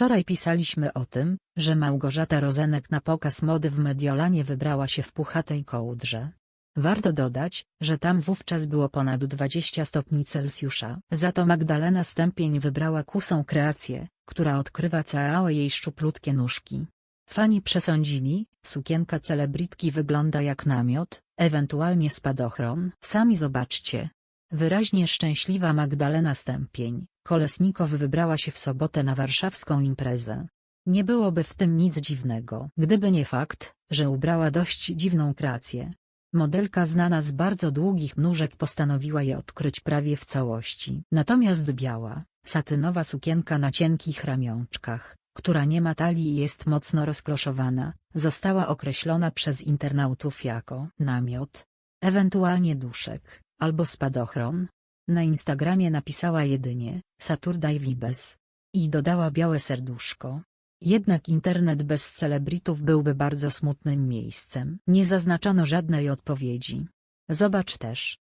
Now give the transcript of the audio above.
Wczoraj pisaliśmy o tym, że Małgorzata Rozenek na pokaz mody w Mediolanie wybrała się w puchatej kołdrze. Warto dodać, że tam wówczas było ponad 20 stopni Celsjusza. Za to Magdalena Stępień wybrała kusą kreację, która odkrywa całe jej szczuplutkie nóżki. Fani przesądzili, sukienka celebrytki wygląda jak namiot, ewentualnie spadochron. Sami zobaczcie. Wyraźnie szczęśliwa Magdalena Stępień, Kolesnikow wybrała się w sobotę na warszawską imprezę. Nie byłoby w tym nic dziwnego, gdyby nie fakt, że ubrała dość dziwną kreację. Modelka znana z bardzo długich nóżek postanowiła je odkryć prawie w całości. Natomiast biała, satynowa sukienka na cienkich ramionczkach, która nie ma talii i jest mocno rozkloszowana, została określona przez internautów jako namiot, ewentualnie duszek, albo spadochron. Na Instagramie napisała jedynie Saturday Vibes i dodała białe serduszko. Jednak internet bez celebritów byłby bardzo smutnym miejscem. Nie zaznaczono żadnej odpowiedzi. Zobacz też,